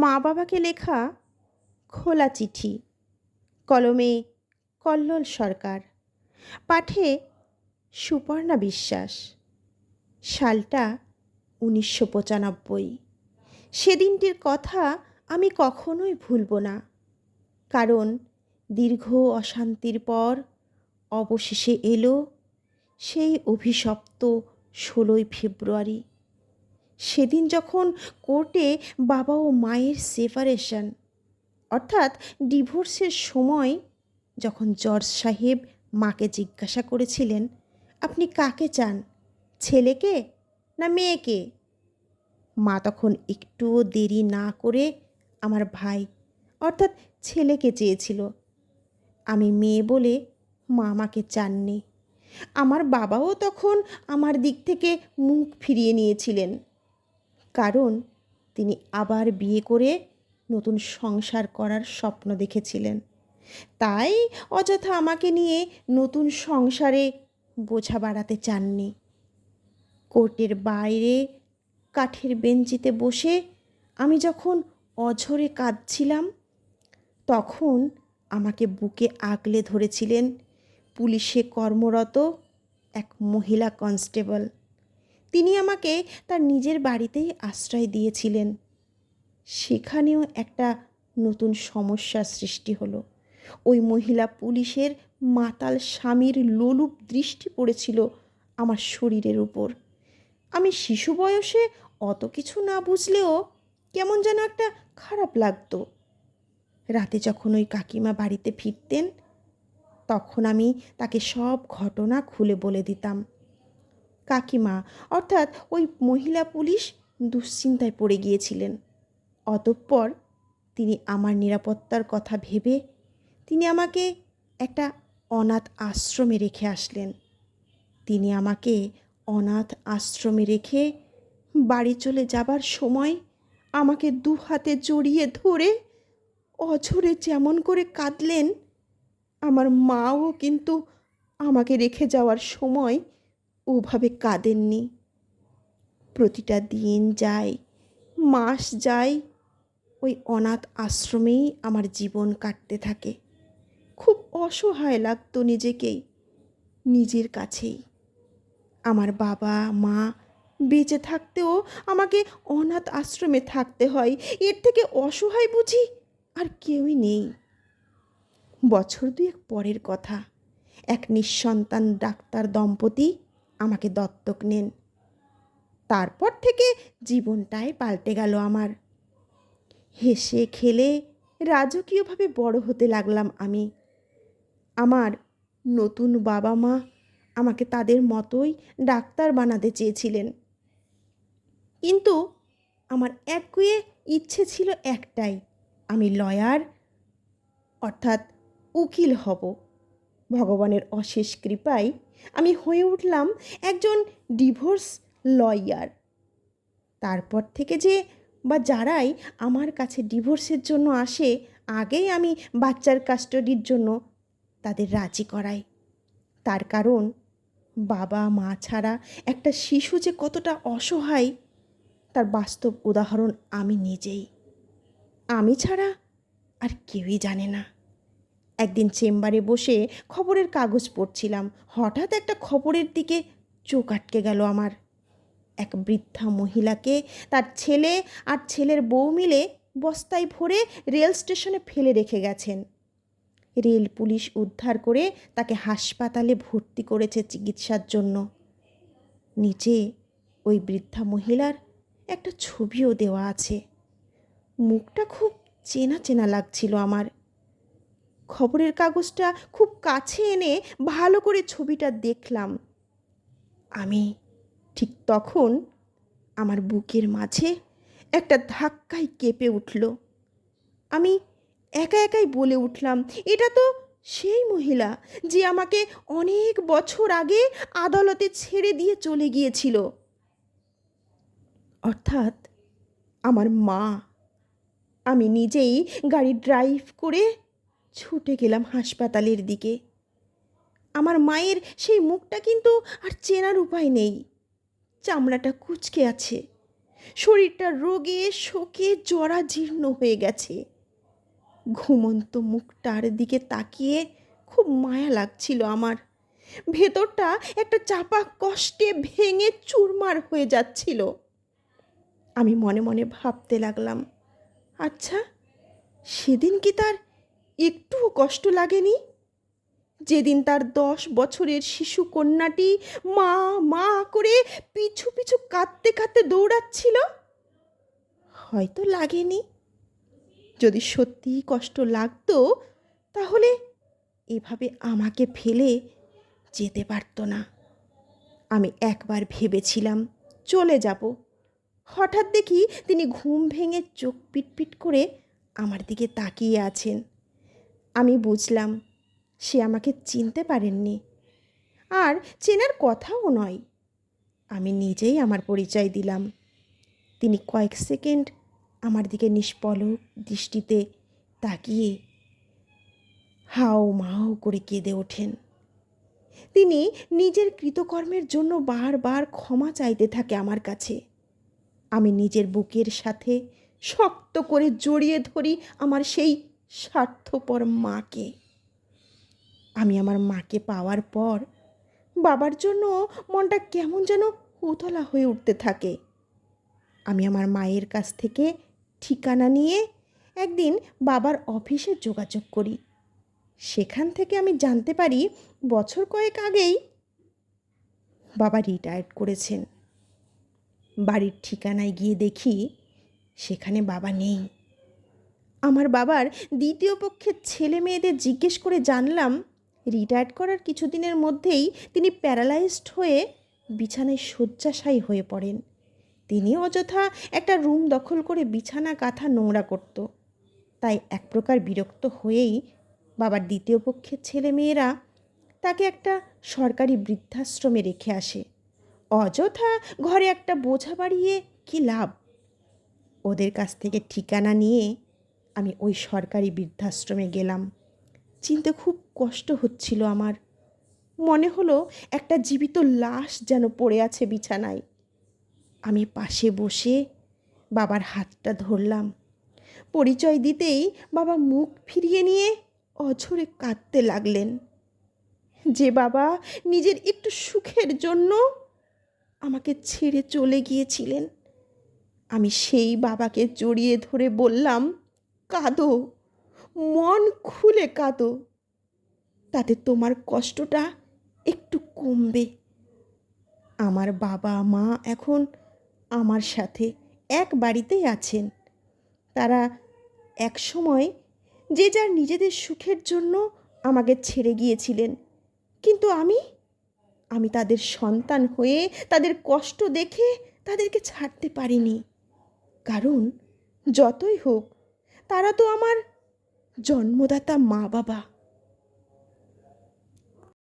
মা বাবাকে লেখা খোলা চিঠি, কলমে কল্লোল সরকার, পাঠে সুপর্ণা বিশ্বাস। সালটা উনিশশো পঁচানব্বই। সেদিনটির কথা আমি কখনোই ভুলব না, কারণ দীর্ঘ অশান্তির পর অবশেষে এলো সেই অভিশপ্ত ষোলোই ফেব্রুয়ারি। সেদিন যখন কোর্টে বাবা ও মায়ের সেপারেশন অর্থাৎ ডিভোর্সের সময় যখন জর্জ সাহেব মাকে জিজ্ঞাসা করেছিলেন, আপনি কাকে চান, ছেলেকে না মেয়েকে? মা তখন একটুও দেরি না করে আমার ভাই, অর্থাৎ ছেলেকে চেয়েছিল। আমি মেয়ে বলে মা আমাকে চাননি। আমার বাবাও তখন আমার দিক থেকে মুখ ফিরিয়ে নিয়েছিলেন। কারণ তিনি আবার বিয়ে করে নতুন সংসার করার স্বপ্ন দেখেছিলেন। তাই অযথা আমাকে নিয়ে নতুন সংসারে বোঝা বাড়াতে চাননি। কোর্টের বাইরে কাঠের বেঞ্চিতে বসে আমি যখন অঝরে কাঁদছিলাম, তখন আমাকে বুকে আগলে ধরেছিলেন পুলিশে কর্মরত এক মহিলা কনস্টেবল। তিনি আমাকে তার নিজের বাড়িতেই আশ্রয় দিয়েছিলেন। সেখানেও একটা নতুন সমস্যার সৃষ্টি হলো। ওই মহিলা পুলিশের মাতাল স্বামীর লোলুপ দৃষ্টি পড়েছিল আমার শরীরের উপর। আমি শিশু বয়সে অত কিছু না বুঝলেও কেমন যেন একটা খারাপ লাগতো। রাতে যখন ওই কাকিমা বাড়িতে ফিরতেন, তখন আমি তাকে সব ঘটনা খুলে বলে দিতাম। কাকিমা, অর্থাৎ ওই মহিলা পুলিশ দুশ্চিন্তায় পড়ে গিয়েছিলেন। অতঃপর তিনি আমার নিরাপত্তার কথা ভেবে তিনি আমাকে একটা অনাথ আশ্রমে রেখে আসলেন। তিনি আমাকে অনাথ আশ্রমে রেখে বাড়ি চলে যাবার সময় আমাকে দু হাতে জড়িয়ে ধরে অঝরে যেমন করে কাঁদলেন, আমার মাও কিন্তু আমাকে রেখে যাওয়ার সময় ওভাবে কাঁদেননি। প্রতিটা দিন যায়, মাস যায়, ওই অনাথ আশ্রমেই আমার জীবন কাটতে থাকে। খুব অসহায় লাগতো নিজেকেই, নিজের কাছেই। আমার বাবা, মা বেঁচে থাকতেও আমাকে অনাথ আশ্রমে থাকতে হয়, এর থেকে অসহায় বুঝি আর কেউই নেই। বছর দুয়েক পরের কথা, এক নিঃসন্তান ডাক্তার দম্পতি আমাকে দত্তক নেন। তারপর থেকে জীবনটাই পাল্টে গেল আমার। হেসে খেলে রাজকীয়ভাবে বড় হতে লাগলাম আমি। আমার নতুন বাবা মা আমাকে তাদের মতোই ডাক্তার বানাতে চেয়েছিলেন। কিন্তু আমার একগুয়ে ইচ্ছে ছিল একটাই, আমি লয়ার, অর্থাৎ উকিল হব। ভগবানের অশেষ কৃপায় আমি হয়ে উঠলাম একজন ডিভোর্স লয়ার। তারপর থেকে যে বা যারাই আমার কাছে ডিভোর্সের জন্য আসে, আগেই আমি বাচ্চার কাস্টডির জন্য তাদের রাজি করাই। তার কারণ, বাবা, মা ছাড়া একটা শিশু যে কতটা অসহায়, তার বাস্তব উদাহরণ আমি নিজেই। আমি ছাড়া আর কেউই জানে না। একদিন চেম্বারে বসে খবরের কাগজ পড়ছিলাম। হঠাৎ একটা খবরের দিকে চোখ আটকে গেল আমার। এক বৃদ্ধা মহিলাকে তার ছেলে আর ছেলের বউ মিলে বস্তায় ভরে রেল স্টেশনে ফেলে রেখে গেছেন। রেল পুলিশ উদ্ধার করে তাকে হাসপাতালে ভর্তি করেছে চিকিৎসার জন্য। নিচে ওই বৃদ্ধা মহিলার একটা ছবিও দেওয়া আছে। মুখটা খুব চেনা চেনা লাগছিল আমার। খবরের কাগজটা খুব কাছে এনে ভালো করে ছবিটা দেখলাম। আমি ঠিক তখন আমার বুকের মাঝে একটা ধাক্কায় কেঁপে উঠল। আমি একা একাই বলে উঠলাম, এটা তো সেই মহিলা যে আমাকে অনেক বছর আগে আদালতে ছেড়ে দিয়ে চলে গিয়েছিল। অর্থাৎ আমার মা, আমি নিজেই গাড়ি ড্রাইভ করে ছুটে গেলাম হাসপাতালের দিকে। আমার মায়ের সেই মুখটা কিন্তু আর চেনার উপায় নেই। চামড়াটা কুচকে আছে। শরীরটা রোগে, শোকে জরাজীর্ণ হয়ে গেছে। ঘুমন্ত মুখটার দিকে তাকিয়ে খুব মায়া লাগছিল আমার। ভেতরটা একটা চাপা কষ্টে ভেঙে চুরমার হয়ে যাচ্ছিল। আমি মনে মনে ভাবতে লাগলাম আচ্ছা সেদিন কি তার একটুও কষ্ট লাগেনি? যেদিন তার দশ বছরের শিশু কন্যাটি মা মা করে পিছু পিছু কাঁদতে কাঁদতে দৌড়াচ্ছিল, হয়তো লাগেনি। যদি সত্যিই কষ্ট লাগতো, তাহলে এভাবে আমাকে ফেলে যেতে পারতো না। আমি একবার ভেবেছিলাম, চলে যাব। হঠাৎ দেখি তিনি ঘুম ভেঙে চোখ পিটপিট করে আমার দিকে তাকিয়ে আছেন। আমি বুঝলাম, সে আমাকে চিনতে পারেননি। আর চেনার কথাও নয়। আমি নিজেই আমার পরিচয় দিলাম। তিনি কয়েক সেকেন্ড আমার দিকে নিষ্পলক দৃষ্টিতে তাকিয়ে হাও মাও করে কেঁদে ওঠেন। তিনি নিজের কৃতকর্মের জন্য বারবার ক্ষমা চাইতে থাকে আমার কাছে। আমি নিজের বুকের সাথে শক্ত করে জড়িয়ে ধরি আমার সেই স্বার্থপর মাকে। আমি আমার মাকে পাওয়ার পর বাবার জন্য মনটা কেমন যেন উতলা হয়ে উঠতে থাকে। আমি আমার মায়ের কাছ থেকে ঠিকানা নিয়ে একদিন বাবার অফিসে যোগাযোগ করি। সেখান থেকে আমি জানতে পারি বছর কয়েক আগেই বাবা রিটায়ার্ড করেছেন। বাড়ির ঠিকানায় গিয়ে দেখি সেখানে বাবা নেই। আমার বাবার দ্বিতীয় পক্ষের ছেলে মেয়েদের জিজ্ঞেস করে জানলাম, রিটায়ার্ড করার কিছুদিনের মধ্যেই তিনি প্যারালাইজড হয়ে বিছানায় শয্যাশায়ী হয়ে পড়েন। তিনি অযথা একটা রুম দখল করে বিছানা, কাঁথা নোংরা করত। তাই এক প্রকার বিরক্ত হয়েই বাবার দ্বিতীয় পক্ষের ছেলে মেয়েরা তাকে একটা সরকারি বৃদ্ধাশ্রমে রেখে আসে। অযথা ঘরে একটা বোঝা বাড়িয়ে কী লাভ? ওদের কাছ থেকে ঠিকানা নিয়ে আমি ওই সরকারি বৃদ্ধাশ্রমে গেলাম। চিনতে খুব কষ্ট হচ্ছিল আমার। মনে হলো একটা জীবিত লাশ যেন পড়ে আছে বিছানায়। আমি পাশে বসে বাবার হাতটা ধরলাম। পরিচয় দিতেই বাবা মুখ ফিরিয়ে নিয়ে অঝরে কাঁদতে লাগলেন। যে বাবা নিজের একটু সুখের জন্য আমাকে ছেড়ে চলে গিয়েছিলেন। আমি সেই বাবাকে জড়িয়ে ধরে বললাম কাঁদো, মন খুলে কাঁদো। তাতে তোমার কষ্টটা একটু কমবে। আমার বাবা মা এখন আমার সাথে এক বাড়িতেই আছেন। তারা এক সময় যে যার নিজেদের সুখের জন্য আমাকে ছেড়ে গিয়েছিলেন। কিন্তু আমি আমি তাদের সন্তান হয়ে তাদের কষ্ট দেখে তাদেরকে ছাড়তে পারিনি। কারণ যতই হোক তারা তো আমার জন্মদাতা মা বাবা